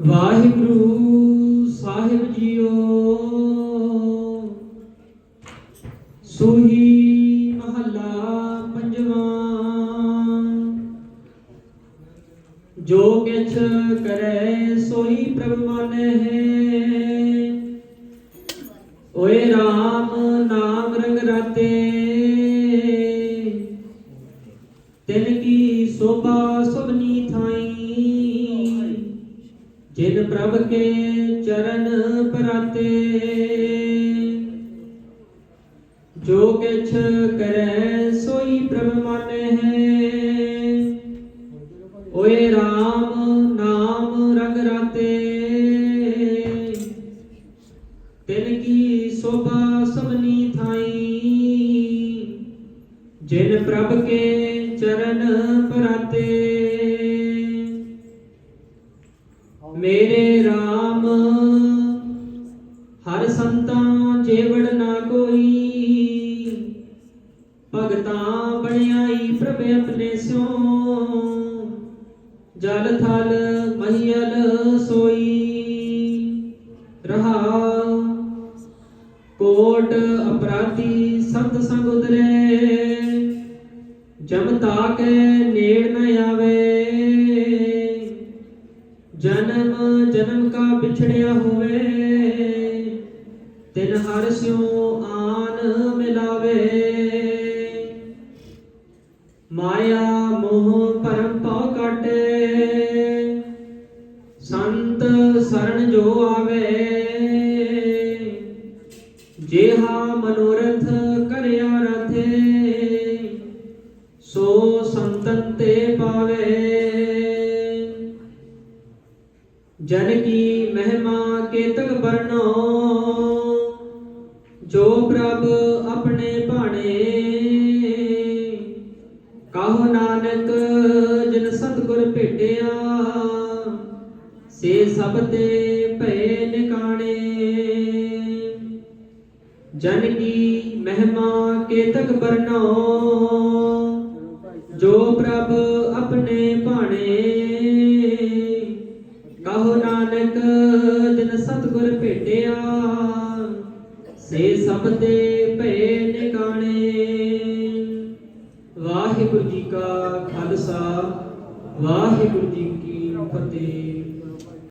ਵਾਹਿਗੁਰੂ ਸਾਹਿਬ JIO. ਸੋਹੀ ਮਹੱਲਾ ਪੰਜਵਾਂ। ਜੋ ਕਿਛ ਕਰੈ ਸੋਈ ਪ੍ਰਭ ਮਾਨਹਿ ਓਏ RAM ਨਾਮ ਰੰਗ ਰਾਤੇ। ਤਿਨ ਕੀ ਸੋਭਾ ਸੁਭਨੀ ਥਾਈ ਜਿਨ ਪ੍ਰਭ ਕੇ ਚਰਨ ਪਰਾਤੇ, ਜੋ ਕਿਛ ਕਰੈ ਸੋਈ ਪ੍ਰਭ ਮਾਨੇ ਮਾਨਹਿ ਓਏ RAM ਨਾਮ ਰੰਗ ਰਾਤੇ, ਤਿਨ ਕੀ ਸੋਭਾ ਸਭਨੀ ਥਾਈ, ਜਿਨ ਪ੍ਰਭ ਕੇ ਚਰਨ ਪਰਾਤੇ ਮੇਰੇ RAM ਹਰ ਸੰਤਾਂ ਜੇਵੜ ਨਾ ਕੋਈ। ਭਗਤਾਂ ਬਣਾਈ ਪ੍ਰਭ ਆਪਣੇ ਸਿਓ ਜਲ ਥਲ ਮਹੀਲ ਸੋਈ। ਰਹਾ ਕੋਟ ਅਪਰਾਧੀ ਸੰਤ ਸੰਗ ਉਦਰੇ ਜਮ ਤਾਕੇ ਨੇੜ ਨ ਆਵੇ। ਜਨਮ ਜਨਮ ਕਾ ਵਿਛੜਿਆ ਹੋਵੇ, ਤਿਨ ਹਰ ਸਿਉ ਆਨ ਮਿਲਾਵੇ। ਮਾਇਆ, ਮੋਹ ਪਰਮ ਪਉ ਕਾਟੇ, ਸੰਤ ਸਰਣ ਜੋ ਆਵੇ। ਜੇਹਾ ਮਨੋਰਥ ਕਰਿਆ ਰਥੇ ਸੋ ਸੰਤਨ ਤੇ ਪਾਵੇ। ਜਨ ਕੀ ਮਹਿਮਾ ਕੇਤਕ ਬਰਨੋ ਜੋ ਪ੍ਰਭ ਆਪਣੇ ਭਾਣੇ। ਕਹੋ ਨਾਨਕ ਜਿਨ ਸਤਗੁਰ ਭੇਟਿਆ, ਸੇ ਸਭ ਤੇ ਭਏ ਨਿਕਾਣੇ। ਜਨ ਕੀ ਮਹਿਮਾ ਕੇਤਕ ਬਰਨੋ ਜੋ ਪ੍ਰਭ ਆਪਣੇ ਭਾਣੇ। ਕਹੋ ਨਾਨਕ, ਜਿਨ ਸਤਗੁਰ ਭੇਟਿਆ। ਸੇ ਸਭ ਤੇ ਭਏ ਨਿਕਾਣੇ ਵਾਹਿਗੁਰੂ ਜੀ ਕਾ ਖਾਲਸਾ, ਵਾਹਿਗੁਰੂ ਜੀ ਕੀ ਫਤਿਹ।